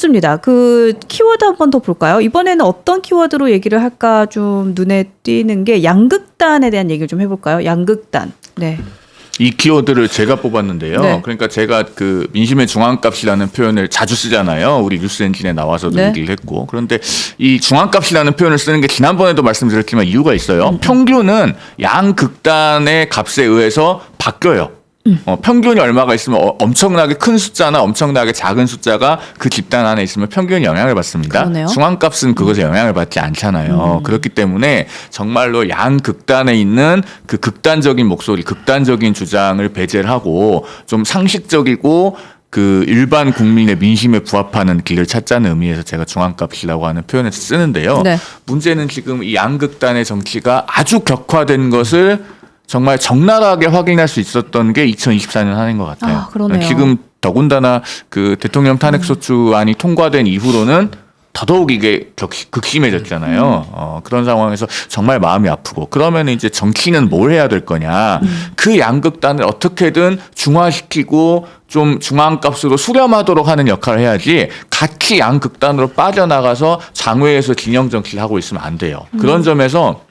좋습니다. 그 키워드 한 번 더 볼까요? 이번에는 어떤 키워드로 얘기를 할까 좀 눈에 띄는 게 양극단에 대한 얘기를 좀 해볼까요? 양극단. 네. 이 키워드를 제가 뽑았는데요. 네. 그러니까 제가 그 민심의 중앙값이라는 표현을 자주 쓰잖아요. 우리 뉴스 엔진에 나와서도 네. 얘기를 했고. 그런데 이 중앙값이라는 표현을 쓰는 게 지난번에도 말씀드렸지만 이유가 있어요. 음. 평균은 양극단의 값에 의해서 바뀌어요. 음. 어, 평균이 얼마가 있으면 어, 엄청나게 큰 숫자나 엄청나게 작은 숫자가 그 집단 안에 있으면 평균이 영향을 받습니다. 그러네요. 음. 중앙값은 그것에 영향을 받지 않잖아요. 그렇기 때문에 정말로 양 극단에 있는 그 극단적인 목소리, 극단적인 주장을 배제를 하고 좀 상식적이고 그 일반 국민의 민심에 부합하는 길을 찾자는 의미에서 제가 중앙값이라고 하는 표현을 쓰는데요. 네. 문제는 지금 이 양극단의 정치가 아주 격화된 것을 정말 적나라하게 확인할 수 있었던 게 2024년 한 해인 것 같아요. 아. 지금 더군다나 그 대통령 탄핵 소추안이 통과된 이후로는 더더욱 이게 격, 극심해졌잖아요. 음. 어, 그런 상황에서 정말 마음이 아프고 그러면 이제 정치는 뭘 해야 될 거냐. 음. 그 양극단을 어떻게든 중화시키고 좀 중앙값으로 수렴하도록 하는 역할을 해야지 같이 양극단으로 빠져나가서 장외에서 진영 정치를 하고 있으면 안 돼요. 음. 그런 점에서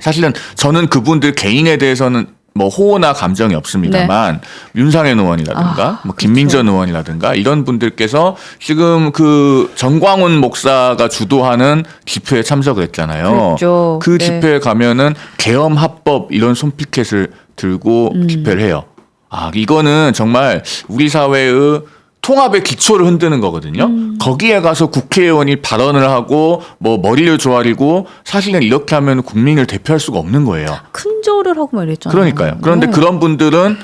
사실은 저는 그분들 개인에 대해서는 뭐 호호나 감정이 없습니다만 윤상현 의원이라든가 네. 아, 뭐 김민전 의원이라든가 이런 분들께서 지금 그 정광훈 목사가 주도하는 집회에 참석을 했잖아요. 그랬죠. 그 네. 집회에 가면은 계엄 합법 이런 손피켓을 들고 음. 집회를 해요. 아 이거는 정말 우리 사회의 통합의 기초를 흔드는 거거든요. 음. 거기에 가서 국회의원이 발언을 하고 뭐 머리를 조아리고 사실은 이렇게 하면 국민을 대표할 수가 없는 거예요. 큰 절을 하고 막 이랬잖아요. 그러니까요. 그런데 네. 그런 분들은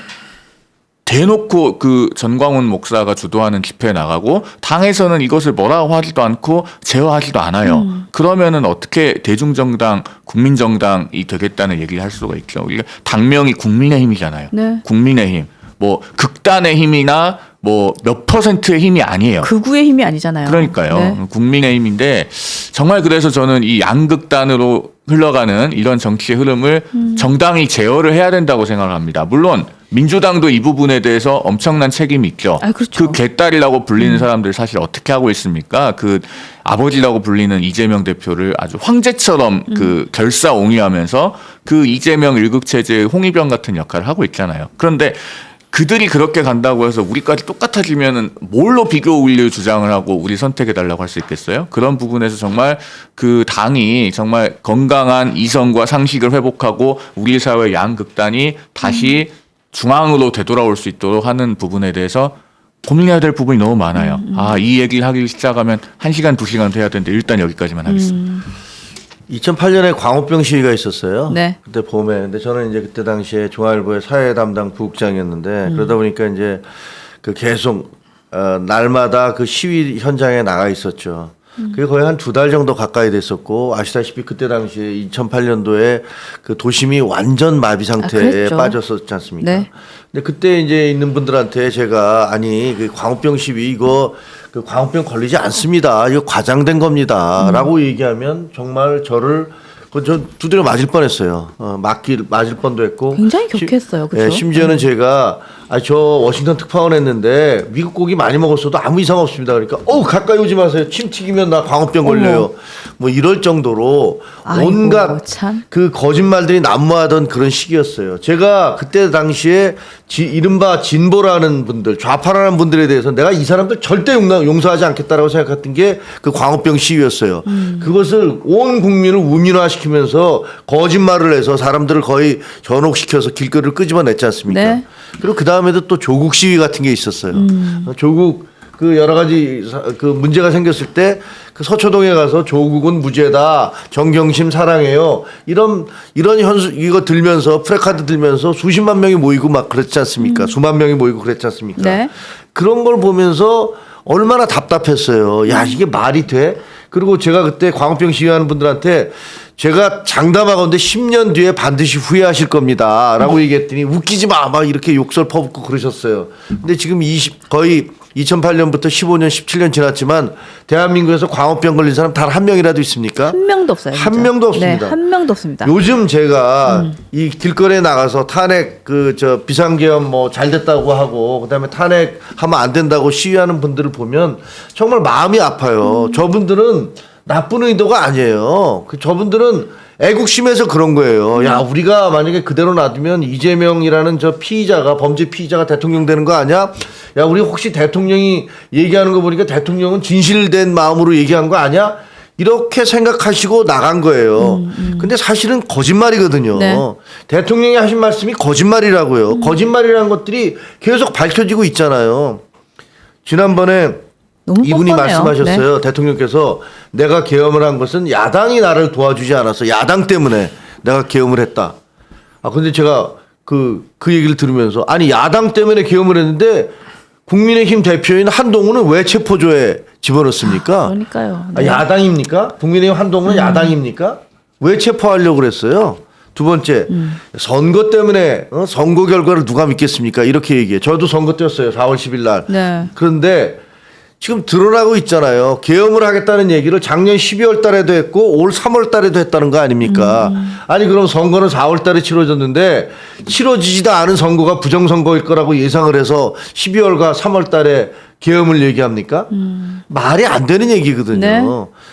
대놓고 그 전광훈 목사가 주도하는 집회에 나가고 당에서는 이것을 뭐라고 하지도 않고 제어하지도 않아요. 음. 그러면은 어떻게 대중정당, 국민정당이 되겠다는 얘기를 할 수가 있죠. 우리가 당명이 국민의힘이잖아요. 네. 국민의힘. 뭐 극단의 힘이나 뭐 몇 퍼센트의 힘이 아니에요. 극우의 힘이 아니잖아요. 그러니까요. 네. 국민의 힘인데 정말 그래서 저는 이 양극단으로 흘러가는 이런 정치의 흐름을 음. 정당이 제어를 해야 된다고 생각합니다. 물론 민주당도 이 부분에 대해서 엄청난 책임이 있죠. 아, 그렇죠. 그 개딸이라고 불리는 사람들 사실 어떻게 하고 있습니까? 그 아버지라고 불리는 이재명 대표를 아주 황제처럼 음. 그 결사옹위하면서 그 이재명 일극 체제의 홍위병 같은 역할을 하고 있잖아요. 그런데 그들이 그렇게 간다고 해서 우리까지 똑같아지면은 뭘로 비교 원리를 주장을 하고 우리 선택해 달라고 할 수 있겠어요? 그런 부분에서 정말 그 당이 정말 건강한 이성과 상식을 회복하고 우리 사회 양극단이 다시 중앙으로 되돌아올 수 있도록 하는 부분에 대해서 고민해야 될 부분이 너무 많아요. 아, 이 얘기를 하기 시작하면 한시간두시간 해야 되는데 일단 여기까지만 하겠습니다. 2008년에 광우병 시위가 있었어요. 네. 그때 봄에. 근데 저는 이제 그때 당시에 중앙일보의 사회 담당 부국장이었는데 그러다 보니까 이제 그 계속 어, 날마다 그 시위 현장에 나가 있었죠. 그게 거의 한 두 달 정도 가까이 됐었고 아시다시피 그때 당시에 2008년도에 그 도심이 완전 마비 상태에 그랬죠. 빠졌었지 않습니까? 네. 근데 그때 이제 있는 분들한테 제가 아니 그 광우병 시위 이거 그 광우병 걸리지 않습니다. 이거 과장된 겁니다.라고 얘기하면 정말 저를 그저 두드려 맞을 뻔했어요. 어, 맞길 맞을 뻔도 했고 굉장히 시- 격했어요. 그죠? 예, 심지어는 제가 아, 저 워싱턴 특파원 했는데 미국 고기 많이 먹었어도 아무 이상 없습니다. 그러니까 어 가까이 오지 마세요. 침 튀기면 나 광우병 걸려요. 뭐 이럴 정도로 아이고, 온갖 참. 그 거짓말들이 난무하던 그런 시기였어요. 제가 그때 당시에 지, 이른바 진보라는 분들, 좌파라는 분들에 대해서 내가 이 사람들 절대 용나, 용서하지 않겠다라고 생각했던 게 그 광우병 시위였어요. 그것을 온 국민을 우민화시키면서 거짓말을 해서 사람들을 거의 전혹시켜서 길거리를 끄집어냈지 않습니까? 네. 그리고 그 다음에도 또 조국 시위 같은 게 있었어요. 어, 조국 그 여러 가지 사- 그 문제가 생겼을 때 그 서초동에 가서 조국은 무죄다 정경심 사랑해요. 이런 이런 현수 이거 들면서 프레카드 들면서 수십만 명이 모이고 막 그랬지 않습니까? 수만 명이 모이고 그랬지 않습니까? 네. 그런 걸 보면서 얼마나 답답했어요. 야 이게 말이 돼? 그리고 제가 그때 광우병 시위하는 분들한테 제가 장담하건대 10년 뒤에 반드시 후회하실 겁니다 라고 얘기했더니 웃기지 마 막 이렇게 욕설 퍼붓고 그러셨어요. 근데 지금 20 거의 2008년부터 15년 17년 지났지만 대한민국에서 광우병 걸린 사람 단 한 명이라도 있습니까? 한 명도 없어요. 한 진짜. 명도 없습니다. 네, 한 명도 없습니다. 요즘 제가 이 길거리에 나가서 탄핵 그 저 비상계엄 뭐 잘 됐다고 하고 그다음에 탄핵 하면 안 된다고 시위하는 분들을 보면 정말 마음이 아파요. 저분들은 나쁜 의도가 아니에요. 그 저분들은 애국심에서 그런 거예요. 야, 우리가 만약에 그대로 놔두면 이재명이라는 저 피의자가 범죄 피의자가 대통령 되는 거 아니야? 야, 우리 혹시 대통령이 얘기하는 거 보니까 대통령은 진실된 마음으로 얘기한 거 아니야? 이렇게 생각하시고 나간 거예요. 근데 사실은 거짓말이거든요. 네. 대통령이 하신 말씀이 거짓말이라고요. 거짓말이라는 것들이 계속 밝혀지고 있잖아요. 지난번에 이분이 뻔뻔해요. 네. 말씀하셨어요. 대통령께서 내가 계엄을 한 것은 야당이 나를 도와주지 않았어. 야당 때문에 내가 계엄을 했다. 아 근데 제가 그그 얘기를 들으면서 아니 야당 때문에 계엄을 했는데 국민의힘 대표인 한동훈은 왜 체포조에 집어넣습니까? 그러니까요. 아, 네. 야당입니까? 국민의힘 한동훈은 야당입니까? 왜 체포하려고 그랬어요? 두 번째 선거 때문에 어? 선거 결과를 누가 믿겠습니까? 이렇게 얘기해. 저도 선거 때였어요. 4월 10일 날. 네. 그런데 지금 드러나고 있잖아요. 계엄을 하겠다는 얘기를 작년 12월 달에도 했고 올 3월 달에도 했다는 거 아닙니까? 아니 그럼 선거는 4월 달에 치러졌는데 치러지지도 않은 선거가 부정선거일 거라고 예상을 해서 12월과 3월 달에 계엄을 얘기합니까? 말이 안 되는 얘기거든요. 네.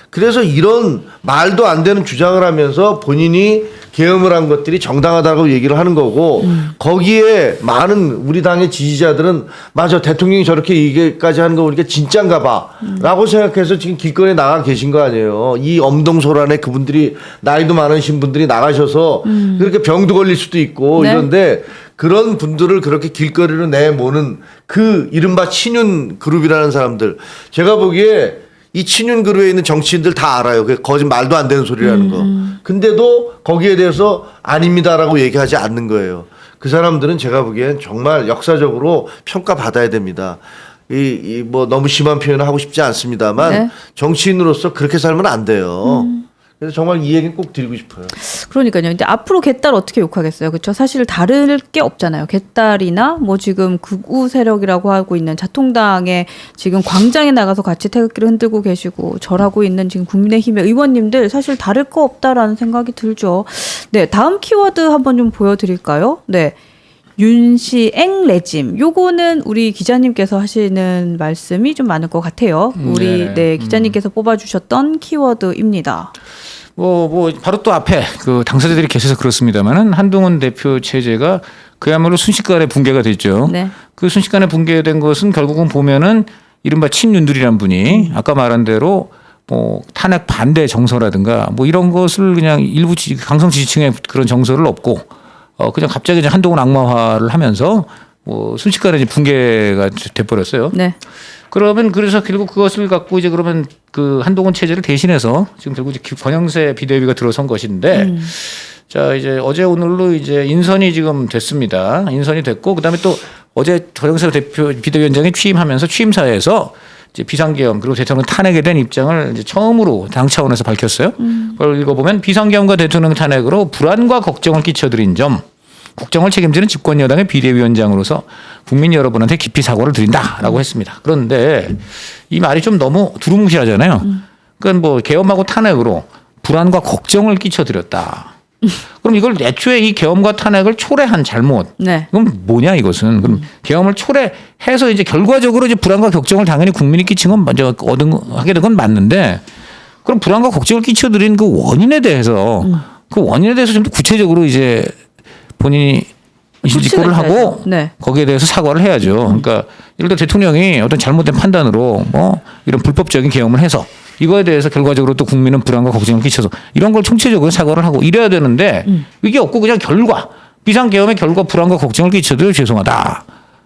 그래서 이런 말도 안 되는 주장을 하면서 본인이 계엄을 한 것들이 정당하다고 얘기를 하는 거고 거기에 많은 우리 당의 지지자들은 맞아 대통령이 저렇게 얘기까지 하는 거 보니까 진짠가 봐라고 생각해서 지금 길거리에 나가 계신 거 아니에요. 이 엄동소란에 그분들이 나이도 많으신 분들이 나가셔서 그렇게 병도 걸릴 수도 있고 네. 이런데 그런 분들을 그렇게 길거리로 내모는 그 이른바 친윤 그룹이라는 사람들 제가 보기에 이 친윤 그룹에 있는 정치인들 다 알아요. 그 거짓 말도 안 되는 소리라는 거. 근데도 거기에 대해서 아닙니다라고 얘기하지 않는 거예요. 그 사람들은 제가 보기엔 정말 역사적으로 평가받아야 됩니다. 이, 이 뭐 너무 심한 표현을 하고 싶지 않습니다만 네. 정치인으로서 그렇게 살면 안 돼요. 그래서 정말 이 얘기는 꼭 드리고 싶어요. 그러니까요. 근데 앞으로 개딸 어떻게 욕하겠어요? 그렇죠? 사실 다를 게 없잖아요. 개딸이나 뭐 지금 극우 세력이라고 하고 있는 자통당에 지금 광장에 나가서 같이 태극기를 흔들고 계시고 절하고 있는 지금 국민의힘의 의원님들 사실 다를 거 없다라는 생각이 들죠. 네, 다음 키워드 한번 좀 보여드릴까요? 네. 윤시앵 레짐. 요거는 우리 기자님께서 하시는 말씀이 좀 많을 것 같아요. 우리 네. 네, 기자님께서 뽑아주셨던 키워드입니다. 뭐, 뭐, 바로 또 앞에 그 당사자들이 계셔서 그렇습니다만은 한동훈 대표 체제가 그야말로 순식간에 붕괴가 됐죠. 네. 그 순식간에 붕괴된 것은 결국은 보면은 이른바 친윤들이란 분이 아까 말한 대로 뭐 탄핵 반대 정서라든가 뭐 이런 것을 그냥 일부 지- 강성 지지층의 그런 정서를 없고 어 그냥 갑자기 이제 한동훈 악마화를 하면서 뭐 순식간에 이제 붕괴가 돼버렸어요. 네. 그러면 그래서 결국 그것을 갖고 이제 그러면 그 한동훈 체제를 대신해서 지금 결국 이제 권영세 비대위가 들어선 것인데 자 이제 어제 오늘로 이제 인선이 지금 됐습니다. 인선이 됐고 그다음에 또 어제 권영세 대표 비대위원장이 취임하면서 취임사에서 이제 비상계엄 그리고 대통령 탄핵에 대한 입장을 이제 처음으로 당 차원에서 밝혔어요. 그걸 읽어보면 비상계엄과 대통령 탄핵으로 불안과 걱정을 끼쳐드린 점. 국정을 책임지는 집권 여당의 비대위원장으로서 국민 여러분한테 깊이 사과를 드린다라고 했습니다. 그런데 이 말이 좀 너무 두루뭉실하잖아요. 그건 뭐 계엄하고 탄핵으로 불안과 걱정을 끼쳐드렸다. 그럼 이걸 애초에 이 계엄과 탄핵을 초래한 잘못. 네. 그럼 뭐냐 이것은 그럼 계엄을 초래해서 이제 결과적으로 이제 불안과 걱정을 당연히 국민이 끼친 건 먼저 얻은 하게 된 건 맞는데 그럼 불안과 걱정을 끼쳐드린 그 원인에 대해서 그 원인에 대해서 좀 더 구체적으로 이제 본인이 실직고를 후치가 하고. 네. 거기에 대해서 사과를 해야죠. 그러니까 예를 들어 대통령이 어떤 잘못된 판단으로 뭐 이런 불법적인 계엄을 해서 이거에 대해서 결과적으로 또 국민은 불안과 걱정을 끼쳐서 이런 걸 총체적으로 사과를 하고 이래야 되는데 이게 없고 그냥 결과 비상 계엄의 결과 불안과 걱정을 끼쳐도 죄송하다.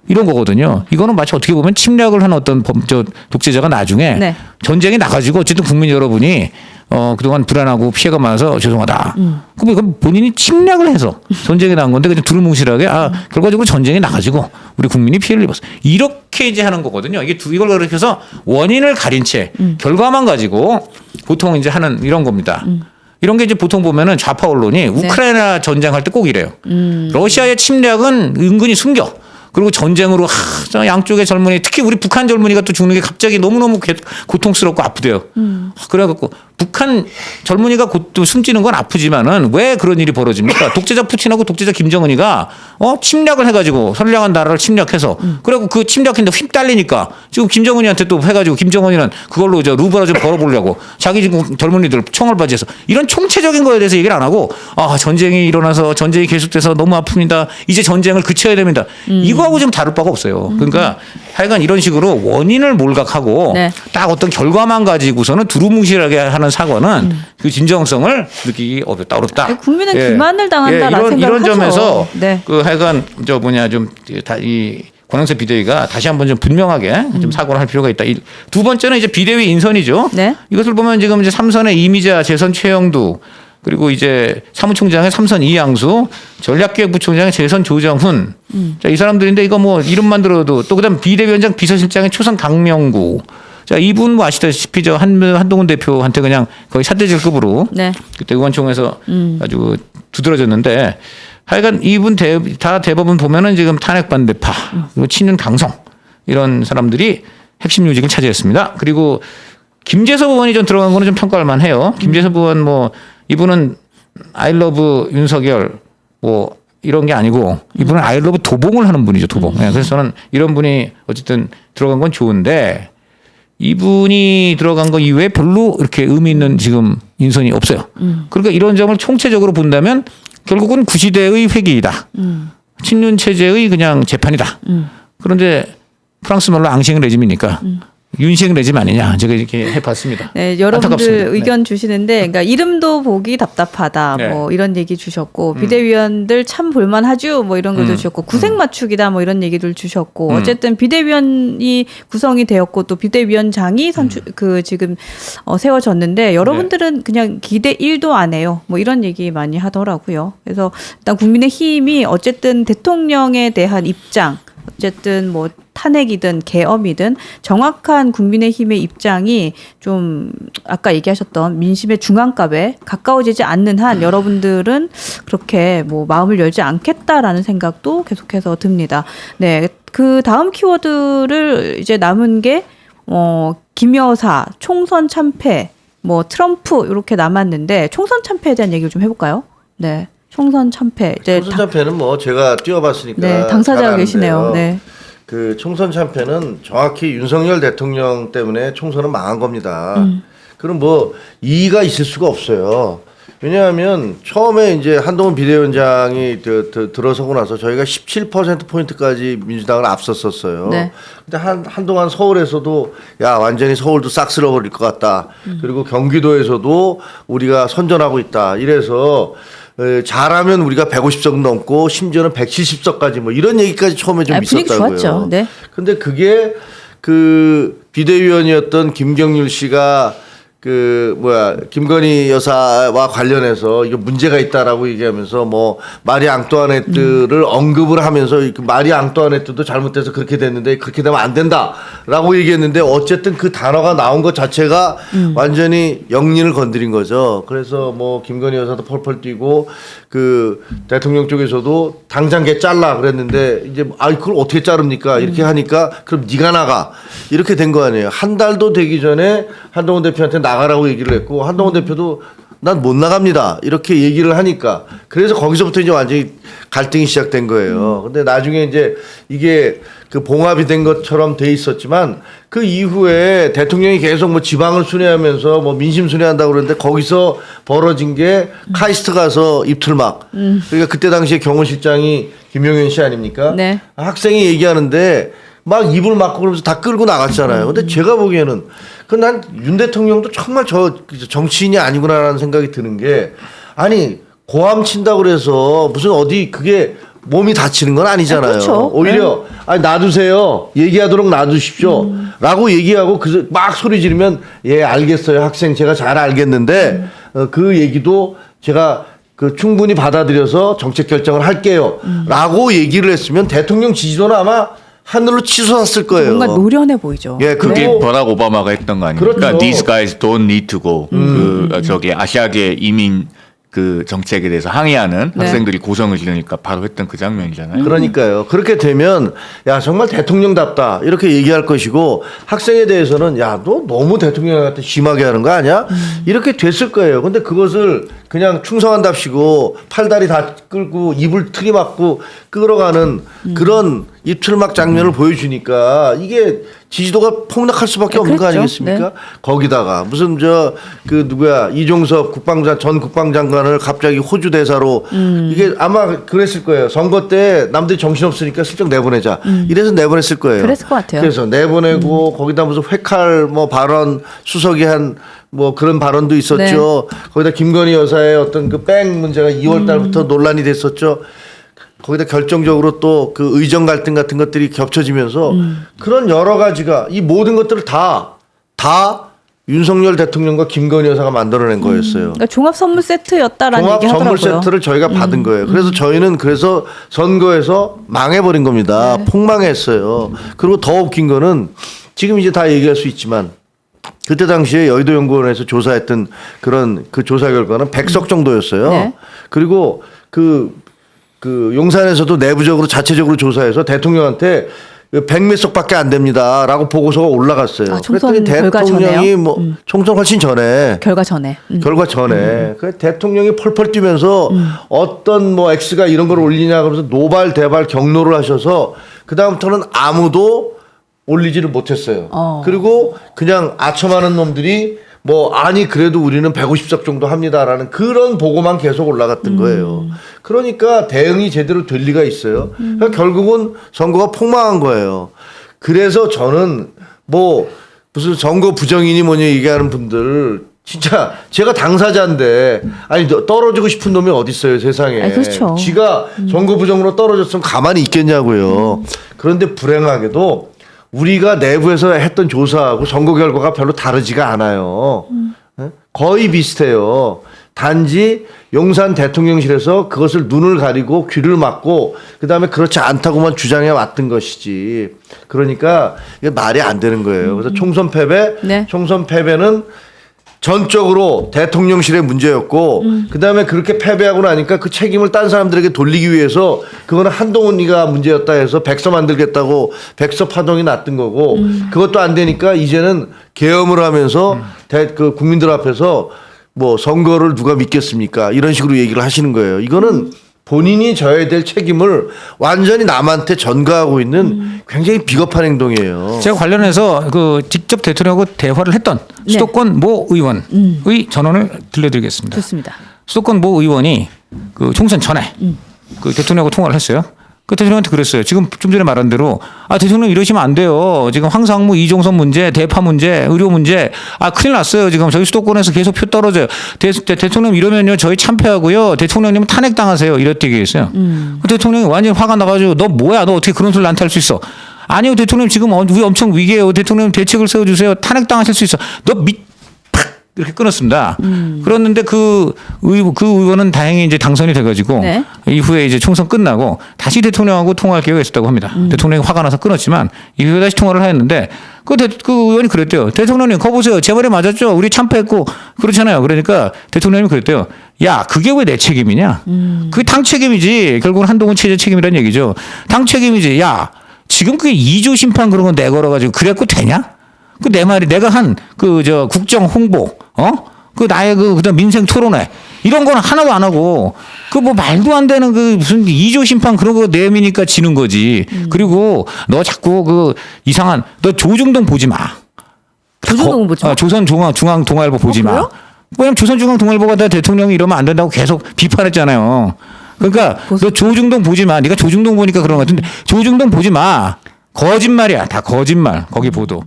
이런 거거든요. 이거는 마치 어떻게 보면 침략을 한 어떤 범저 독재자가 나중에 네. 전쟁에 나가지고 어쨌든 국민 여러분이 어 그동안 불안하고 피해가 많아서 죄송하다. 그럼 이건 본인이 침략을 해서 전쟁에 나간 건데 그냥 두루뭉실하게 아 결과적으로 전쟁에 나가지고 우리 국민이 피해를 입었어. 이렇게 이제 하는 거거든요. 이게 두 이걸 그렇게 해서 원인을 가린 채 결과만 가지고 보통 이제 하는 이런 겁니다. 이런 게 이제 보통 보면은 좌파 언론이 우크라이나 전쟁할 때 꼭 이래요. 음. 러시아의 침략은 은근히 숨겨. 그리고 전쟁으로 하, 저 양쪽의 젊은이 특히 우리 북한 젊은이가 또 죽는 게 갑자기 너무너무 개- 고통스럽고 아프대요. 음. 하, 그래갖고 북한 젊은이가 곧또 숨지는 건 아프지만은 왜 그런 일이 벌어집니까? 독재자 푸틴하고 독재자 김정은이가 어 침략을 해가지고 선량한 나라를 침략해서 음. 그리고 그 침략했는데 휩달리니까 지금 김정은이한테 또 해가지고 김정은이는 그걸로 저 루브라 좀 벌어보려고 자기 지금 젊은이들 총알 바지해서 이런 총체적인 거에 대해서 얘기를 안 하고 아 전쟁이 일어나서 전쟁이 계속돼서 너무 아픕니다. 이제 전쟁을 그쳐야 됩니다. 음. 이거하고 좀 다를 바가 없어요. 그러니까 하여간 이런 식으로 원인을 몰각하고 네. 딱 어떤 결과만 가지고서는 두루뭉실하게 하는 사건은 그 진정성을 느끼기 어렵다 어렵다. 음. 아니, 국민은 기만을 당한다라는 이런 생각을 이런 하죠. 점에서 네. 그 하여간 저 뭐냐 좀이 권영세 비대위가 다시 한번 좀 분명하게 좀 사과를 할 필요가 있다. 이두 번째는 이제 비대위 인선이죠. 음. 네. 이것을 보면 지금 이제 삼선의 이미자, 재선 최영두 그리고 이제 사무총장의 삼선 이양수, 전략기획부총장의 재선 조정훈. 음. 자, 이 사람들인데 이거 뭐 이름만 들어도 또 그다음 비대위원장 비서실장의 초선 강명구. 자, 이분 뭐 아시다시피 저 한, 한동훈 대표한테 그냥 거의 사대질급으로 네. 그때 의원총회에서 아주 두드러졌는데 하여간 이분 대, 다 대부분 보면은 지금 탄핵 반대파 그리고 친윤 강성 이런 사람들이 핵심 요직을 차지했습니다. 그리고 김재섭 의원이 좀 들어간 거는 좀 평가할 만해요. 김재섭 의원 뭐 이분은 아이러브 윤석열 뭐 이런 게 아니고 이분은 아이러브 도봉을 하는 분이죠 도봉. 예, 그래서 저는 이런 분이 어쨌든 들어간 건 좋은데 이분이 들어간 거 이외에 별로 이렇게 의미 있는 지금 인선이 없어요. 그러니까 이런 점을 총체적으로 본다면 결국은 구시대의 회기이다. 친윤 체제의 그냥 재판이다. 그런데 프랑스 말로 앙싱 레짐이니까 윤싱 레짐 아니냐 제가 이렇게 해봤습니다. 네, 여러분들 안타깝습니다. 네. 의견 주시는데, 그러니까 이름도 보기 답답하다, 네. 뭐 이런 얘기 주셨고, 비대위원들 참 볼만하죠, 뭐 이런 것도 음. 주셨고, 구색 맞추기다, 뭐 이런 얘기를 주셨고, 음. 어쨌든 비대위원이 구성이 되었고, 또 비대위원장이 선출, 음. 그 지금 어, 세워졌는데, 네. 여러분들은 그냥 기대 1도 안 해요, 뭐 이런 얘기 많이 하더라고요. 그래서 일단 국민의 힘이 어쨌든 대통령에 대한 입장, 어쨌든 뭐 탄핵이든 계엄이든 정확한 국민의힘의 입장이 좀 아까 얘기하셨던 민심의 중앙값에 가까워지지 않는 한 여러분들은 그렇게 뭐 마음을 열지 않겠다라는 생각도 계속해서 듭니다. 네. 그 다음 키워드를 이제 남은 게 어, 김여사, 총선 참패, 뭐 트럼프 이렇게 남았는데 총선 참패에 대한 얘기를 좀 해볼까요? 네. 총선 참패. 이제 총선 참패는 뭐 제가 뛰어봤으니까 네, 잘 당사자가. 계시네요. 네. 그 총선 참패는 정확히 윤석열 대통령 때문에 총선은 망한 겁니다. 음. 그럼 뭐 이의가 있을 수가 없어요. 왜냐하면 처음에 이제 한동훈 비대위원장이 드- 드- 들어서고 나서 저희가 17% 포인트까지 민주당을 앞섰었어요. 네. 근데 한 한동안 서울에서도 야 완전히 서울도 싹 쓸어버릴 것 같다. 음. 그리고 경기도에서도 우리가 선전하고 있다. 이래서 에, 잘하면 우리가 150석 넘고 심지어는 170석까지 뭐 이런 얘기까지 처음에 좀 아, 있었다고요. 좋았죠. 네. 근데 그게 그 비대위원이었던 김경률 씨가 그 뭐야 김건희 여사와 관련해서 이거 문제가 있다라고 얘기하면서 뭐 마리 앙뚜아네트를 언급을 하면서 그 마리 앙뚜아네트도 잘못돼서 그렇게 됐는데 그렇게 되면 안 된다라고 얘기했는데 어쨌든 그 단어가 나온 것 자체가 완전히 영린을 건드린 거죠. 그래서 뭐 김건희 여사도 펄펄 뛰고 그 대통령 쪽에서도 당장 걔 잘라 그랬는데 이제 아 그걸 어떻게 자릅니까? 이렇게 하니까 그럼 네가 나가. 이렇게 된 거 아니에요. 한 달도 되기 전에 한동훈 대표한테 나 가라고 얘기를 했고 한동훈 대표도 난 못 나갑니다 이렇게 얘기를 하니까 그래서 거기서부터 이제 완전히 갈등이 시작된 거예요. 근데 나중에 이제 이게 그 봉합이 된 것처럼 돼 있었지만 그 이후에 대통령이 계속 뭐 지방을 순회하면서 뭐 민심 순회한다고 그러는데 거기서 벌어진 게 카이스트 가서 입틀막. 그러니까 그때 당시에 경호실장이 김용현 씨 아닙니까? 네. 학생이 얘기하는데 막 입을 막고 그러면서 다 끌고 나갔잖아요. 근데 제가 보기에는 그난 윤 대통령도 정말 저 정치인이 아니구나라는 생각이 드는 게 아니 고함 친다고 그래서 무슨 어디 그게 몸이 다치는 건 아니잖아요. 아, 그렇죠. 오히려 아니 놔두세요. 얘기하도록 놔두십시오. 라고 얘기하고 그 막 소리 지르면 예 알겠어요 학생 제가 잘 알겠는데 어, 그 얘기도 제가 그 충분히 받아들여서 정책 결정을 할게요. 라고 얘기를 했으면 대통령 지지도는 아마 하늘로 치솟았을 거예요. 뭔가 노련해 보이죠. 예, 그게 그리고 버락 오바마가 했던 거 아닙니까? 그렇죠. These guys don't need to go. 그 어, 저기 아시아계 이민 그 정책에 대해서 항의하는 네. 학생들이 고성을 지르니까 바로 했던 그 장면이잖아요. 그러니까요. 그렇게 되면 야 정말 대통령답다 이렇게 얘기할 것이고 학생에 대해서는 야 너 너무 대통령한테 심하게 하는 거 아니야? 이렇게 됐을 거예요. 근데 그것을 그냥 충성한답시고 팔다리 다 끌고 입을 틀이맞고 끌어가는 그런 입틀막 장면을 보여주니까 이게 지지도가 폭락할 수밖에 네, 없는 거 그랬죠. 아니겠습니까? 거기다가 무슨 저 그 누구야 이종섭 국방장 전 국방장관을 갑자기 호주 대사로 음. 이게 아마 그랬을 거예요. 선거 때 남들이 정신 없으니까 슬쩍 내보내자. 이래서 내보냈을 거예요. 음. 그랬을 것 같아요. 음. 그래서 내보내고 거기다 무슨 회칼 뭐 발언 수석이 한 뭐 그런 발언도 있었죠. 네. 거기다 김건희 여사의 어떤 그 뺑 문제가 2월 음. 달부터 논란이 됐었죠. 거기다 결정적으로 또 그 의정 갈등 같은 것들이 겹쳐지면서 음. 그런 여러 가지가 이 모든 것들을 다 다 윤석열 대통령과 김건희 여사가 만들어낸 거였어요. 그러니까 종합 선물 세트였다라는 종합 얘기 선물 하더라고요. 음. 세트를 저희가 받은 거예요. 그래서 저희는 그래서 선거에서 망해버린 겁니다. 네. 폭망했어요. 그리고 더 웃긴 거는 지금 이제 다 얘기할 수 있지만 그때 당시에 여의도 연구원에서 조사했던 그런 그 조사 결과는 100석 정도였어요. 네. 그리고 그, 그 용산에서도 내부적으로 자체적으로 조사해서 대통령한테 100몇 석밖에 안 됩니다라고 보고서가 올라갔어요. 아, 그랬더니 대통령이? 뭐 음. 총선 훨씬 전에 결과 전에. 음. 결과 전에 그 대통령이 펄펄 뛰면서 어떤 뭐 X가 이런 걸 올리냐 그러면서 노발 대발 경로를 하셔서 그 다음부터는 아무도 올리지를 못했어요. 어. 그리고 그냥 아첨하는 놈들이 뭐 아니 그래도 우리는 150석 정도 합니다라는 그런 보고만 계속 올라갔던 거예요. 그러니까 대응이 제대로 될 리가 있어요. 그러니까 결국은 선거가 폭망한 거예요. 그래서 저는 뭐 무슨 선거 부정이니 뭐니 얘기하는 분들 진짜 제가 당사자인데 아니 너- 떨어지고 싶은 놈이 어디 있어요 세상에. 아니, 그렇죠. 지가 선거 부정으로 떨어졌으면 가만히 있겠냐고요. 그런데 불행하게도 우리가 내부에서 했던 조사하고 선거 결과가 별로 다르지가 않아요. 예? 거의 비슷해요. 단지 용산 대통령실에서 그것을 눈을 가리고 귀를 막고 그다음에 그렇지 않다고만 주장해 왔던 것이지. 그러니까 이게 말이 안 되는 거예요. 그래서 총선 패배, 네. 총선 패배는 전적으로 대통령실의 문제였고 그다음에 그렇게 패배하고 나니까 그 책임을 딴 사람들에게 돌리기 위해서 그거는 한동훈이가 문제였다 해서 백서 만들겠다고 백서 파동이 났던 거고 그것도 안 되니까 이제는 계엄을 하면서 대, 그 국민들 앞에서 뭐 선거를 누가 믿겠습니까? 이런 식으로 얘기를 하시는 거예요. 이거는 본인이 져야 될 책임을 완전히 남한테 전가하고 있는 굉장히 비겁한 행동이에요. 제가 관련해서 그 직접 대통령하고 대화를 했던 네. 수도권 모 의원의 전원을 들려드리겠습니다. 좋습니다. 수도권 모 의원이 그 총선 전에 그 대통령하고 통화를 했어요. 그 대통령한테 그랬어요. 지금 좀 전에 말한 대로 아 대통령 이러시면 안 돼요. 지금 황상무 이종선 문제, 대파 문제, 의료 문제 아 큰일 났어요. 지금 저희 수도권에서 계속 표 떨어져요. 대, 대, 통령 이러면요 저희 참패하고요. 대통령님 탄핵 당하세요. 이렇게 얘기했어요. 그 대통령이 완전히 화가 나가지고 너 뭐야? 너 어떻게 그런 소리 나한테 할 수 있어? 아니요 대통령 지금 어- 우리 엄청 위기예요. 대통령 대책을 세워주세요. 탄핵 당하실 수 있어. 너 미, 이렇게 끊었습니다. 그랬는데 그, 의, 그 의원은 다행히 이제 당선이 돼가지고 네. 이후에 이제 총선 끝나고 다시 대통령하고 통화할 기회가 있었다고 합니다. 대통령이 화가 나서 끊었지만 이후에 다시 통화를 하였는데 그, 대, 그 의원이 그랬대요. 대통령님 거 보세요. 제 말이 맞았죠. 우리 참패했고 그렇잖아요. 그러니까 대통령님이 그랬대요. 야 그게 왜 내 책임이냐? 그게 당 책임이지. 결국은 한동훈 체제 책임이라는 얘기죠. 당 책임이지. 야 지금 그게 이조 심판 그런 거 내걸어가지고 그랬고 되냐? 그 내 말이 내가 한 그 저 국정 홍보 어? 그 나의 그 그다음 민생 토론회 이런 거는 하나도 안 하고 그 뭐 말도 안 되는 그 무슨 이조 심판 그런 거 내미니까 지는 거지. 그리고 너 자꾸 그 이상한 너 조중동 보지 마. 조중동은 보지 마? 어, 조선 중앙 중앙 동아일보 보지 마. 그래요? 왜냐면 조선 중앙 동아일보가 다 대통령이 이러면 안 된다고 계속 비판했잖아요. 그러니까 너 조중동 보지 마. 네가 조중동 보니까 그런 것 같은데 조중동 보지 마. 거짓말이야. 다 거짓말. 거기 보도.